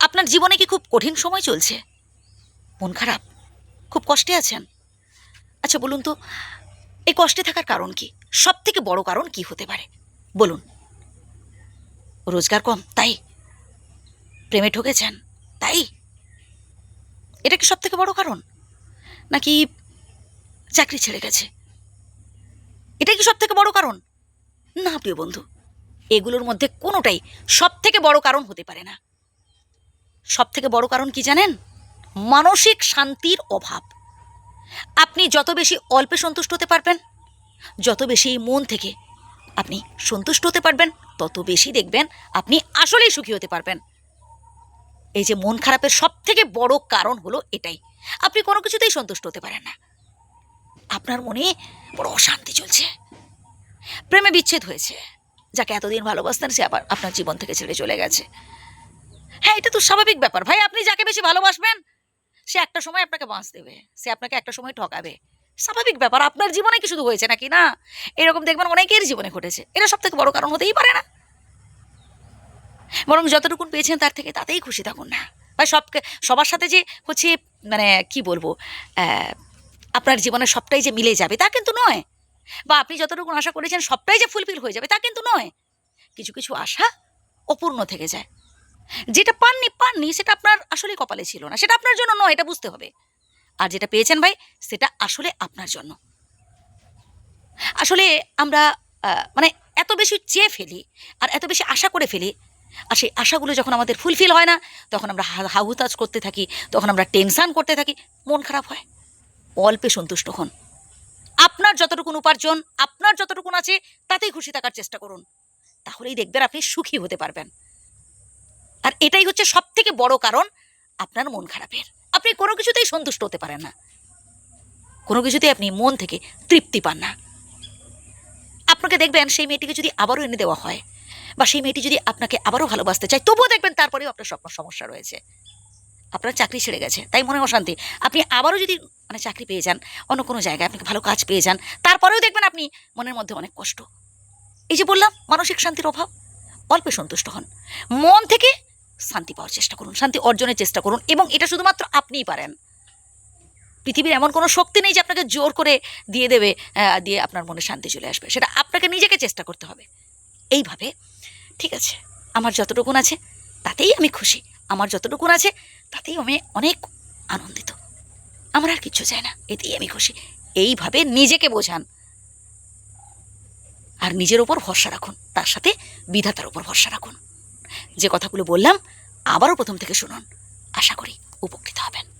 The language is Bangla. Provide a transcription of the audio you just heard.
আপনার জীবনে কি খুব কঠিন সময় চলছে? মন খারাপ? খুব কষ্টে আছেন? আচ্ছা বলুন তো, এই কষ্টে থাকার কারণ কি? সব থেকে বড় কারণ কি হতে পারে? বলুন। রোজগার কম, তাই? প্রেমে ঠকেছেন তাই? এটা কি সব থেকে বড় কারণ? নাকি চাকরি ছেড়ে গেছে? এটা কি সব থেকে বড় কারণ? না, প্রিয় বন্ধু, এগুলোর মধ্যে কোনোটাই সব থেকে বড় কারণ হতে পারে না। সব থেকে বড় কারণ কি জানেন? মানসিক শান্তির অভাব। আপনি যত বেশি অল্পে সন্তুষ্ট হতে পারবেন, যত বেশি মন থেকে আপনি সন্তুষ্ট হতে পারবেন, তত বেশি দেখবেন আপনি আসলেই সুখী হতে পারবেন। এই যে মন খারাপের সব থেকে বড় কারণ হলো এটাই। আপনি কোনো কিছুতেই সন্তুষ্ট হতে পারেন না। আপনার মনে বড় অশান্তি চলছে। প্রেমে বিচ্ছেদ হয়েছে। যাকে এতদিন ভালোবাসতেন সে আবার আপনার জীবন থেকে ছেড়ে চলে গেছে। হ্যাঁ এটা তো স্বাভাবিক ব্যাপার। ভাই, আপনি যাকে বেশি ভালোবাসবেন, সে একটা সময় আপনাকে বাঁচ দেবে। সে আপনাকে একটা সময় ঠকাবে। স্বাভাবিক ব্যাপার। আপনার জীবনে কি শুধু হয়েছে নাকি না? এরকম দেখবেন অনেকের জীবনে ঘটেছে। এটা সব থেকে বড় কারণ হতেই পারে না। বরং যতটুকুন পেয়েছেন, তার থেকে তাতেই খুশি থাকুন না। বা সব সবার সাথে যে হচ্ছে মানে কি বলব আপনার জীবনে সবটাই যে মিলে যাবে, তা কিন্তু নয়। বা আপনি যতটুকু আশা করেছেন, সবটাই যে ফুলফিল হয়ে যাবে, তা কিন্তু নয়। কিছু কিছু আশা অপূর্ণ থেকে যায়। যেটা পাননি পাননি, সেটা আপনার আসলে কপালে ছিল না। সেটা আপনার জন্য নয়, এটা বুঝতে হবে। আর যেটা পেয়েছেন ভাই, সেটা আসলে আপনার জন্য। আসলে আমরা মানে এত বেশি চেয়ে ফেলি আর এত বেশি আশা করে ফেলি, আর সেই আশাগুলো যখন আমাদের ফুলফিল হয় না, তখন আমরা হাহুতাজ করতে থাকি, তখন আমরা টেনশান করতে থাকি, মন খারাপ হয়। অল্পে সন্তুষ্ট হন। আপনার যতটুকুন উপার্জন, আপনার যতটুকুন আছে, তাতেই খুশি থাকার চেষ্টা করুন। তাহলেই দেখবেন আপনি সুখী হতে পারবেন। আর এটাই হচ্ছে সব থেকে বড় কারণ আপনার মন খারাপের। আপনি কোনো কিছুতেই সন্তুষ্ট হতে পারেন না। কোনো কিছুতেই আপনি মন থেকে তৃপ্তি পান না। আপনাকে দেখবেন সেই মেয়েটিকে যদি আবারও এনে দেওয়া হয় বা সেই মেয়েটি যদি আপনাকে আবারও ভালোবাসতে চায়, তবুও দেখবেন তারপরেও আপনার সব সমস্যা রয়েছে। আপনার চাকরি ছেড়ে গেছে, তাই মনে অশান্তি। আপনি আবারও যদি মানে চাকরি পেয়ে যান, অন্য কোনো জায়গায় আপনাকে ভালো কাজ পেয়ে যান, তারপরেও দেখবেন আপনি মনের মধ্যে অনেক কষ্ট। এই যে বললাম, মানসিক শান্তির অভাব, অল্পে সন্তুষ্ট হন। মন থেকে শান্তি পাওয়ার চেষ্টা করুন, শান্তি অর্জনের চেষ্টা করুন, এবং এটা শুধুমাত্র আপনিই পারেন। পৃথিবীর এমন কোনো শক্তি নেই যে আপনাকে জোর করে দিয়ে দেবে দিয়ে আপনার মনে শান্তি চলে আসবে। সেটা আপনাকে নিজেকে চেষ্টা করতে হবে। এইভাবে, ঠিক আছে, আমার যতটুকুন আছে, তাতেই আমি খুশি। আমার যতটুকুন আছে, তাতেই আমি অনেক আনন্দিত। আমার আর কিচ্ছু চাই না, এতেই আমি খুশি। এইভাবে নিজেকে বোঝান। আর নিজের ওপর ভরসা রাখুন, তার সাথে বিধাতার ওপর ভরসা রাখুন। যে কথাগুলো বললাম আবারও প্রথম থেকে শুনুন। আশা করি উপকৃত হবেন।